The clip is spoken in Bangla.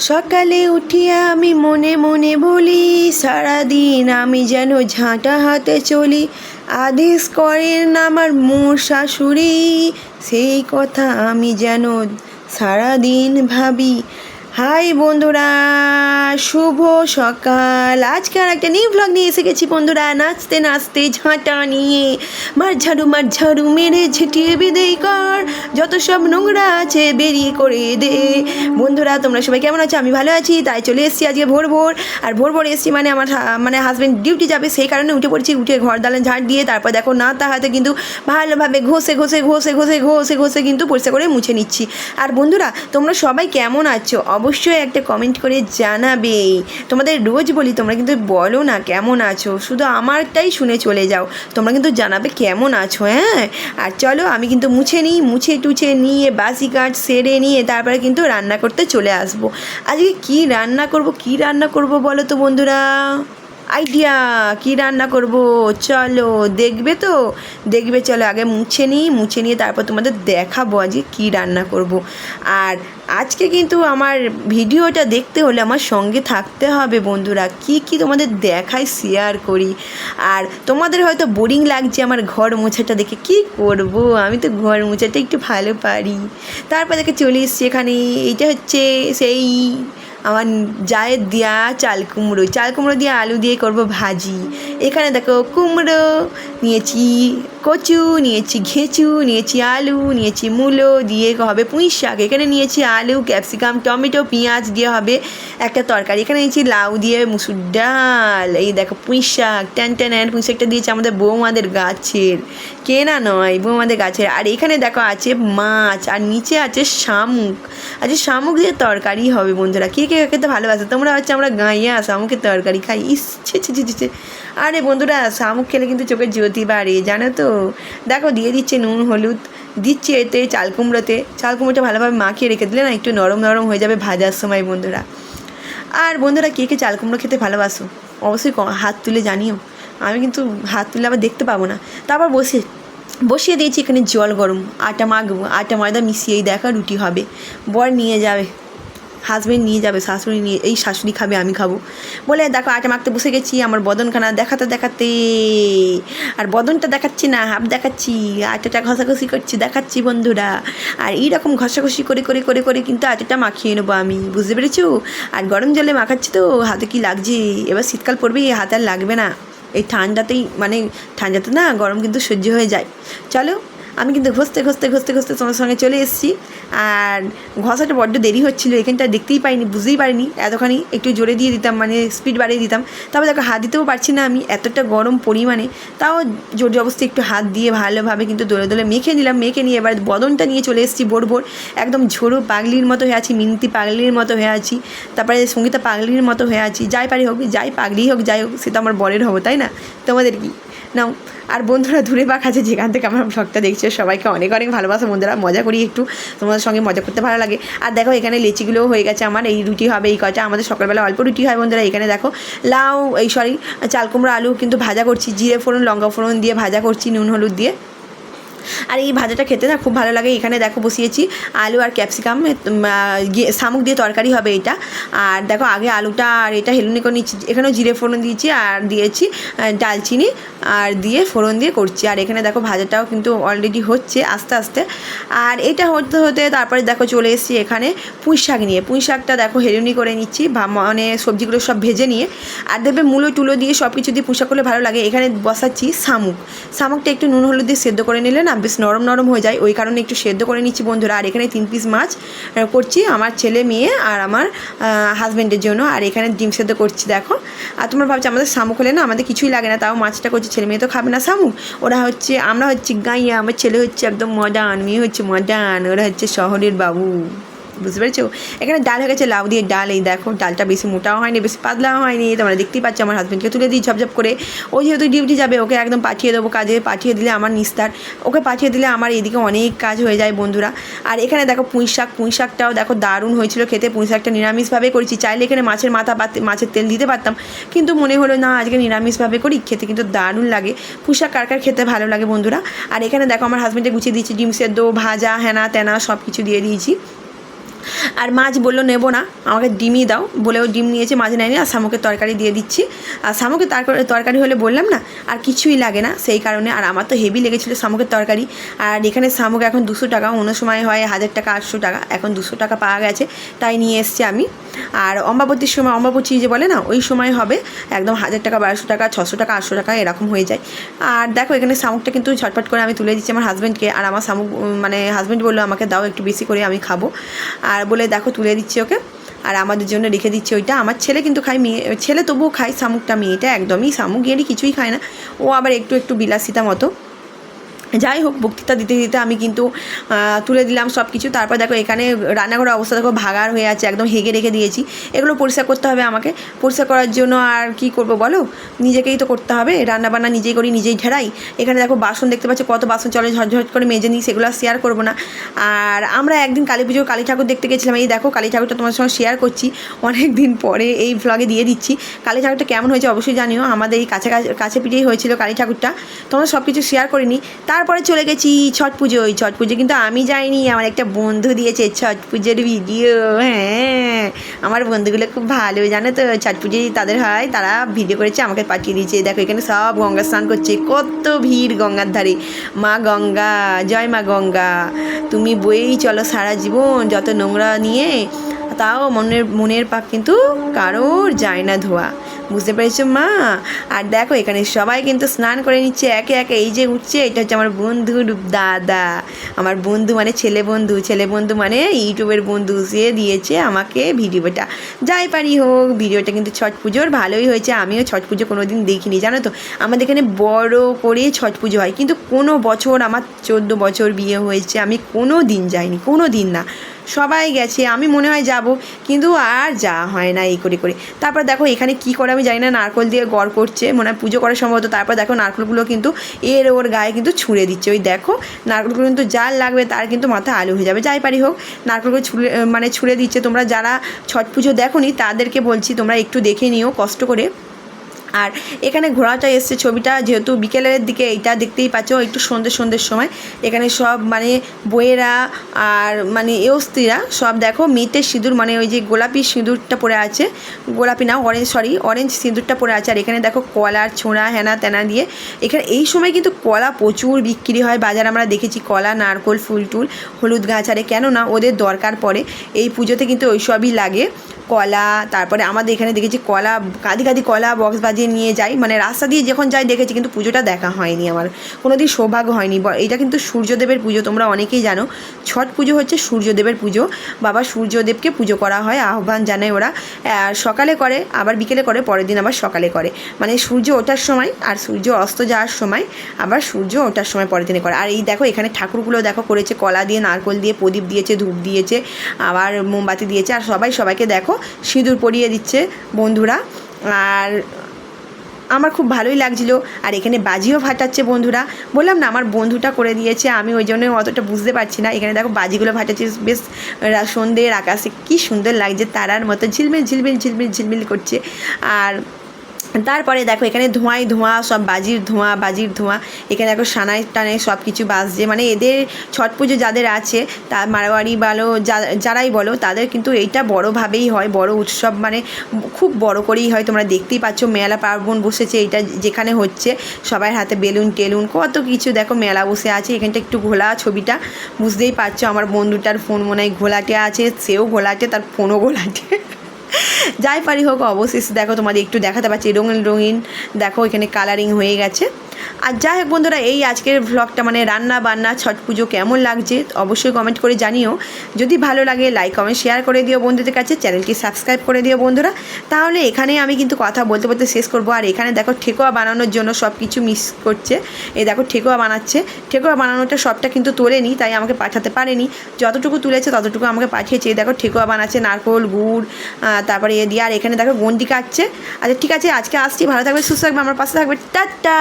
সকালে উঠিয়া আমি মনে মনে বলি, সারাদিন আমি যেন ঝাঁটা হাতে চলি। আদেশ করেন আমার মোর শাশুড়ি, সেই কথা আমি যেন সারাদিন ভাবি। হাই বন্ধুরা, শুভ সকাল। আজকে আর একটা নিউ ব্লগ নিয়ে এসে গেছি বন্ধুরা। নাচতে নাচতে ঝাঁটা নিয়ে। মার ঝাড়ু মার ঝাড়ু মেরে ঝেঁটিয়ে বিদেই কর। যত সব নোংরা আছে বেরিয়ে করে দে। বন্ধুরা, তোমরা সবাই কেমন আছো? আমি ভালো আছি, তাই চলে এসেছি আজকে ভোর ভোর। আর ভোর ভোর এসেছি মানে আমার মানে হাজব্যান্ড ডিউটি যাবে, সেই কারণে উঠে পড়ছি। উঠে ঘর দালান ঝাঁট দিয়ে, তারপর দেখো না তা তাহাতে কিন্তু ভালোভাবে ঘষে ঘষে ঘষে ঘষে ঘষে ঘষে কিন্তু পরিষ্কার করে মুছে নিচ্ছি। আর বন্ধুরা, তোমরা সবাই কেমন আছো? অবশ্যই একটা কমেন্ট করে জানাবেই তোমাদের রোজ বলি, তোমরা কিন্তু বলো না কেমন আছো? শুধু আমারটাই শুনে চলে যাও। তোমরা কিন্তু জানাবে কেমন আছো হ্যাঁ? আর চলো, আমি কিন্তু মুছে নিই, মুছে টুছে নিয়ে, বাসি কাঠ সেরে নিয়ে, তারপরে কিন্তু রান্না করতে চলে আসব। আজকে কি রান্না করব, কি রান্না করব বলো তো বন্ধুরা? আইডিয়া, কি রান্না করব? চলো, দেখবে তো। দেখবে, চলো, আগে মুছে নিই, মুছে নিয়ে তারপর তোমাদের দেখাবো আজকে কি রান্না করব। আর আজকে কিন্তু আমার ভিডিওটা দেখতে হলে আমার সঙ্গে থাকতে হবে বন্ধুরা। কি কি তোমাদের দেখাই শেয়ার করি। আর তোমাদের হয়তো বোরিং লাগছে আমার ঘর মোছাটা দেখে। কি করব? আমি তো ঘর মোছাটা একটু ভালো পারি। তারপর দেখে চলে এসছি এখানে। এইটা হচ্ছে সেই আমার জায়ের দেওয়া চাল কুমড়ো চাল কুমড়ো দিয়ে আলু দিয়ে করব ভাজি। এখানে দেখো কুমড়ো, নিয়েছি কচু, নিয়েছি ঘেঁচু, নিয়েছি আলু, নিয়েছি মূলো দিয়ে হবে পুঁই শাক। এখানে নিয়েছি আলু, ক্যাপসিকাম, টমেটো, পেঁয়াজ দিয়ে হবে একটা তরকারি। এখানে নিয়েছি লাউ দিয়ে মুসুর ডাল। এই দেখো পুঁই শাক, ট্যান ট্যান পুঁই শাকটা দিয়েছে আমাদের বৌমাদের গাছের। কেনা নয়, বৌমাদের গাছের। আর এখানে দেখো আছে মাছ, আর নিচে আছে শামুক। আচ্ছা শামুক দিয়ে তরকারি হবে বন্ধুরা। কে কে খেতে ভালোবাসে। তোমরা হচ্ছে আমরা গাঁইয়া শামুকের তরকারি খাই। ইস ছে ছে ছে ছে, আরে বন্ধুরা শামুক খেলে কিন্তু চোখের জ্যোতি বাড়ে জানো তো? দেখো দিয়ে দিচ্ছে নুন হলুদ দিচ্ছে এতে চাল কুমড়োতে। চাল কুমড়োটা ভালোভাবে মাখিয়ে রেখে দিলে না একটু নরম নরম হয়ে যাবে ভাজার সময় বন্ধুরা। আর বন্ধুরা কে কে চাল কুমড়ো খেতে ভালোবাসো? অবশ্যই ক- হাত তুলে জানিও। আমি কিন্তু হাত তুলে আবার দেখতে পাবো না। তারপর বসে বসিয়ে দিয়েছি এখানে জল গরম। আটা মাখবো আটা ময়দা মিশিয়েই দেখা রুটি হবে। বর নিয়ে যাবে। হাজবেন্ড নিয়ে যাবে, শাশুড়ি নিয়ে, এই শাশুড়ি খাবে, আমি খাব। বলে, দেখো আটা মাখতে বসে গেছি, আমার বদনখানা দেখাতে দেখাতে। আর বদনটা দেখাচ্ছি না, হাফ দেখাচ্ছি আটাটা ঘষাঘষি করছি, দেখাচ্ছি বন্ধুরা। আর এইরকম ঘষাঘষি করে করে করে করে কিন্তু আটাটা মাখিয়ে নেব আমি, বুঝতে পেরেছ? আর গরম জলে মাখাচ্ছি তো, হাতে কি লাগছে? এবার শীতকাল পড়বে হাতে আর লাগবে না। এই ঠান্ডাতেই মানে ঠান্ডাতে না, গরম কিন্তু সহ্য হয়ে যায়। চলো আমি কিন্তু ঘষতে ঘষতে ঘষতে ঘষতে তোমার সঙ্গে চলে এসেছি। আর ঘষাটা বড্ড দেরি হচ্ছিল, এখানটা দেখতেই পাইনি, বুঝতেই পারিনি। এতখানি একটু জোরে দিয়ে দিতাম মানে স্পিড বাড়িয়ে দিতাম। তারপর দেখো, হাত দিতেও পারছি না আমি, এতটা গরম পরিমাণে। তাও জোর জবস্তি একটু হাত দিয়ে ভালোভাবে কিন্তু দোলে দোলে মেখে নিলাম, মেখে নিয়ে এবার বদনটা নিয়ে চলে এসেছি ভোর ভোর। একদম ঝোড়ো পাগলির মতো হয়ে আছি, মিনতি পাগলির মতো হয়ে আছি। তারপরে সঙ্গীতা পাগলির মতো হয়ে আছি, যাই পারি হোক, যাই পাগলি হোক, যাই হোক, সে তো আমার বরের হব, তাই না? তোমাদের কি? নাও। আর বন্ধুরা, দূরে বা কাছে যেখান থেকে আমার ব্লগটা দেখছে, সবাইকে অনেক অনেক ভালোবাসা। বন্ধুরা, মজা করি একটু, তোমাদের সঙ্গে মজা করতে ভালো লাগে। আর দেখো, এখানে লেচিগুলোও হয়ে গেছে আমার, এই রুটি হবে, এই কটা। আমাদের সকালবেলা অল্প রুটি হয় বন্ধুরা, এখানে দেখো, লাউ, এই সরি চাল কুমড়ো, আলু কিন্তু ভাজা করছি, জিরে ফোড়ন, লঙ্কা ফোড়ন দিয়ে ভাজা করছি, নুন, হলুদ দিয়ে। আর এই ভাজাটা খেতে না খুব ভালো লাগে। এখানে দেখো বসিয়েছি আলু আর ক্যাপসিকাম শামুক দিয়ে তরকারি হবে এটা। আর দেখো আগে আলুটা আর এটা হেলুনি করে নিচ্ছি, এখানেও জিরে ফোড়ন দিয়েছি আর দিয়েছি ডালচিনি আর দিয়ে ফোড়ন দিয়ে করছি। আর এখানে দেখো ভাজাটাও কিন্তু অলরেডি হচ্ছে আস্তে আস্তে। আর এটা হতে হতে তারপরে দেখো চলে এসেছি এখানে পুঁই শাক নিয়ে। পুঁই শাকটা দেখো হেলুনি করে নিচ্ছি মানে সবজিগুলো সব ভেজে নিয়ে। আর দেখবে মূলো টুলো দিয়ে সব কিছু দিয়ে পুঁই শাক করলে ভালো লাগে। এখানে বসাচ্ছি শামুক। শামুকটা একটু নুন হলুদ দিয়ে সেদ্ধ করে নিলে না বেশ নরম নরম হয়ে যায়। ওই কারণে একটু সেদ্ধ করে নিচ্ছি বন্ধুরা। আর এখানে তিন পিস মাছ করছি আমার ছেলে, মেয়ে আর আমার হাজব্যান্ডের জন্য। আর এখানে ডিম সেদ্ধ করছি, দেখো। আর তোমরা ভাবছ আমাদের শামুক হলে না, আমাদের কিছুই লাগে না। তাও মাছটা করছি, ছেলে মেয়ে তো খাবে না শামুক। ওরা হচ্ছে, আমরা হচ্ছে গাইয়া, আমার ছেলে হচ্ছে একদম মডার্ন, মেয়ে হচ্ছে মডার্ন, ওরা হচ্ছে শহরের বাবু। বুঝতে পেরেছ? এখানে ডাল হয়ে গেছে, লাউ দিয়ে ডাল, এই দেখো, ডালটা বেশি মোটাও হয়নি, বেশি পাতলাও হয়নি, তোমরা দেখতেই পাচ্ছ আমার হাজব্যান্ডকে তুলে দিই ঝপঝপ করে। ও যেহেতু ডিউটি যাবে, ওকে একদম পাঠিয়ে দেবো কাজে, পাঠিয়ে দিলে আমার নিস্তার। ওকে পাঠিয়ে দিলে আমার এদিকে অনেক কাজ হয়ে যায় বন্ধুরা। আর এখানে দেখো পুঁই শাক, পুঁই শাকটাও দেখো দারুণ হয়েছিল খেতে, পুঁই শাকটা নিরামিষভাবে করেছি। চাইলে এখানে মাছের মাথা মাছের তেল দিতে পারতাম, কিন্তু মনে হলো না, আজকে নিরামিষভাবে করি, খেতে কিন্তু দারুণ লাগে। পুঁই শাক কার কার খেতে ভালো লাগে বন্ধুরা? আর এখানে দেখো আমার হাজব্যান্ডে গুছিয়ে দিয়েছি, ডিম সেদ্ধ, ভাজা হ্যানা ত্যানা সব কিছু দিয়ে দিয়েছি। আর মাছ বলল, নেব না, আমাকে ডিমই দাও। বলে ও ডিম নিয়েছে, মাছ নেয়নি, আর শামুকে তরকারি দিয়ে দিচ্ছি। আর শামুকে তরকারি তরকারি হলে বললাম না, আর কিছুই লাগে না সেই কারণে। আর আমার তো হেভি লেগেছিলো শামুকের তরকারি। আর এখানে শামুক এখন দুশো টাকা, অন্য সময় হয় হাজার টাকা, আটশো টাকা, এখন দুশো টাকা পাওয়া গেছে, তাই নিয়ে এসছি আমি। আর অম্বাবতীর সময় অম্বাবতী যে বলে না, ওই সময় হবে একদম হাজার টাকা, বারোশো টাকা, ছশো টাকা, আটশো টাকা, এরকম হয়ে যায়। আর দেখো, এখানে শামুকটা কিন্তু ঝটপট করে আমি তুলে দিচ্ছি আমার হাজব্যান্ডকে আর আমার শামুক মানে হাজব্যান্ড বলল, আমাকে দাও একটু বেশি করে, আমি খাব। আর বলে, দেখো, তুলে দিচ্ছি ওকে। আর আমাদের জন্য রেখে দিচ্ছি ওইটা। আমার ছেলে কিন্তু খায় মেয়ে, ছেলে তবুও খায় শামুকটা, মেয়েটা একদমই শামুক গিয়ে কিছুই খায় না। ও আবার একটু একটু বিলাসিতা মতো। যাই হোক বক্তৃতা দিতে দিতে আমি কিন্তু তুলে দিলাম সব কিছু তারপর দেখো, এখানে রান্নাঘরের অবস্থা দেখো ভাগার হয়ে আছে, একদম হেগে রেখে দিয়েছি। এগুলো পরিষ্কার করতে হবে আমাকে। পরিষ্কার করার জন্য আর কি করব বলো? নিজেকেই তো করতে হবে। রান্না বান্না নিজেই করি, নিজেই ঝেড়াই এখানে দেখো, বাসন দেখতে পাচ্ছ, কত বাসন চলে ঝটঝট করে মেজে নিই, সেগুলো শেয়ার করব না। আর আমরা একদিন কালী পুজোর কালী ঠাকুর দেখতে গেছিলাম। এই দেখো, কালী ঠাকুরটা তোমার সঙ্গে শেয়ার করছি। অনেক দিন পরে এই ভ্লগে দিয়ে দিচ্ছি। কালী ঠাকুরটা কেমন হয়েছে অবশ্যই জানিও। আমাদের এই কাছে কাছে পিঠেই হয়েছিল কালী ঠাকুরটা। তোমরা সব কিছু শেয়ার করিনি তারপরে চলে গেছি ছট পুজোয় ছট পুজো। কিন্তু আমি যাইনি, আমার একটা বন্ধু দিয়েছে ছট পুজোর ভিডিও হ্যাঁ। আমার বন্ধুগুলো খুব ভালো, জানো তো? ছট পুজো তাদের হয়, তারা ভিডিও করেছে, আমাকে পাঠিয়ে দিয়েছে। দেখো, এখানে সব গঙ্গা স্নান করছে। কত ভিড় গঙ্গার ধারে। মা গঙ্গা, জয় মা গঙ্গা। তুমি বয়েই চলো সারা জীবন, যত নোংরা নিয়ে। তাও মনের মনের পাপ কিন্তু কারোর যায় না ধোয়া। বুঝতে পেরেছ, মা? আর দেখো, এখানে সবাই কিন্তু স্নান করে নিচ্ছে, একে একে। এই যে উঠছে, এটা হচ্ছে আমার বন্ধুর দাদা। আমার বন্ধু মানে ছেলে বন্ধু। ছেলে বন্ধু মানে ইউটিউবের বন্ধু সে দিয়েছে আমাকে ভিডিওটা। যাই পারি হোক, ভিডিওটা কিন্তু ছট পুজোর, ভালোই হয়েছে। আমিও ছট পুজো কোনো দিন দেখিনি, জানো তো? আমাদের এখানে বড় করে ছট পুজো হয়। কিন্তু কোনো বছর, আমার চোদ্দ বছর বিয়ে হয়েছে, আমি কোনো দিন যাইনি, কোনো দিন না। সবাই গেছে, আমি মনে হয় যাব, কিন্তু আর যা হয় না এই করে করে। তারপর দেখো, এখানে কি করে আমি জানি না, নারকল দিয়ে গড় করছে, মনে হয় পুজো করার সম্ভবত। তারপর দেখো নারকলগুলো কিন্তু এর ওর গায়ে কিন্তু ছুঁড়ে দিচ্ছে। ওই দেখো, নারকলগুলো কিন্তু যার লাগবে তার কিন্তু মাথা আলু হয়ে যাবে। যাই পারি হোক, নারকলগুলো ছুঁড়ে মানে ছুঁড়ে দিচ্ছে। তোমরা যারা ছট পুজো দেখো তাদেরকে বলছি তোমরা একটু দেখে নিও কষ্ট করে। আর এখানে ঘোড়াটা এসছে ছবিটা, যেহেতু বিকেলের দিকে এইটা দেখতেই পাচ্ছ, একটু সন্ধ্যে সন্ধ্যের সময়। এখানে সব মানে বইয়েরা আর মানে এওস্ত্রীরা সব দেখো মেতে সিঁদুর মানে ওই যে গোলাপি সিঁদুরটা পরে আছে, গোলাপি না অরেঞ্জ সরি অরেঞ্জ সিঁদুরটা পরে আছে। আর এখানে দেখো কলার ছোঁড়া, হেনা, তেনা দিয়ে। এখানে এই সময় কিন্তু কলা প্রচুর বিক্রি হয়, বাজার আমরা দেখেছি কলা, নারকোল, ফুল টুল, হলুদ গাছ, আরে কেন না, ওদের দরকার পড়ে। এই পুজোতে কিন্তু ওই সবই লাগে। কলা, তারপরে আমাদের এখানে দেখেছি কলা কাঁদি কাঁদি কলা বক্স বাজিয়ে নিয়ে যাই। মানে রাস্তা দিয়ে যখন যাই দেখেছি কিন্তু পুজোটা দেখা হয়নি আমার। কোনো দিন সৌভাগ্য হয়নি। এটা কিন্তু সূর্যদেবের পুজো, তোমরা অনেকেই জানো। ছট পুজো হচ্ছে সূর্যদেবের পুজো। বাবা সূর্যদেবকে পুজো করা হয়, আহ্বান জানায় ওরা। সকালে করে, আবার বিকেলে করে, পরের দিন আবার সকালে করে। মানে সূর্য ওঠার সময় আর সূর্য অস্ত যাওয়ার সময় আবার সূর্য ওঠার সময় পরের দিনে করে। আর এই দেখো, এখানে ঠাকুরগুলো দেখো করেছে। কলা দিয়ে, নারকোল দিয়ে, প্রদীপ দিয়েছে, ধূপ দিয়েছে, আবার মোমবাতি দিয়েছে। আর সবাই সবাইকে দেখো, সিঁদুর পরিয়ে দিচ্ছে বন্ধুরা। আর আমার খুব ভালোই লাগছিল। আর এখানে বাজিও ফাটাচ্ছে বন্ধুরা। বললাম না, আমার বন্ধুটা করে দিয়েছে, আমি ওই জন্য অতটা বুঝতে পারছি না। এখানে দেখো বাজিগুলো ফাটাচ্ছে, বেশ সন্ধ্যের আকাশে। কী সুন্দর লাগছে, তারার মতো ঝিলমিল ঝিলমিল ঝিলমিল ঝিলমিল করছে। আর তারপরে দেখো এখানে ধোঁয়াই ধোঁয়া, সব বাজির ধোঁয়া বাজির ধোঁয়া, এখানে দেখো সানাই টানাই সব কিছু বাজছে। মানে এদের ছট পুজো যাদের আছে, তা মারোয়ারি বলো যারাই বলো, তাদের কিন্তু এইটা বড়োভাবেই হয়, বড় উৎসব মানে খুব বড় করেই হয়। তোমরা দেখতেই পাচ্ছ মেলা পার্বণ বসেছে এটা যেখানে হচ্ছে। সবার হাতে বেলুন টেলুন, কত কিছু দেখো মেলা বসে আছে। এখানটা একটু ঘোলা ছবিটা, বুঝতেই পারছ আমার বন্ধুটার ফোন মনে হয় ঘোলাটে আছে, সেও ঘোলাটে, তার ফোনও ঘোলাটে। যাই পারি হোক, অবশেষ দেখো তোমাদের একটু দেখাতে পারছি রঙিন রঙিন, দেখো এখানে কালারিং হয়ে গেছে। আর যাই হোক বন্ধুরা, এই আজকের ভ্লগটা মানে রান্না বান্না, ছট পুজো কেমন লাগছে অবশ্যই কমেন্ট করে জানিও। যদি ভালো লাগে লাইক কমেন্ট শেয়ার করে দিও বন্ধুদের কাছে চ্যানেলটি সাবস্ক্রাইব করে দিও বন্ধুরা। তাহলে এখানে আমি কিন্তু কথা বলতে বলতে শেষ করব। আর এখানে দেখো ঠেকোয়া বানানোর জন্য সব কিছু মিস করছে। এই দেখো ঠেকোয়া বানাচ্ছে। ঠেকোয়া বানানোটা সবটা কিন্তু তোলেনি, তাই আমাকে পাঠাতে পারেনি। যতটুকু তুলেছে ততটুকু আমাকে পাঠিয়েছে। দেখো ঠেকুয়া বানাচ্ছে, নারকোল, গুড় তারপরে এ দিয়ে আর এখানে দেখো গন্ডি কাটছে। আচ্ছা ঠিক আছে, আজকে আসছি। ভালো থাকবে, সুস্থ থাকবে, আমার পাশে থাকবে। টাটা!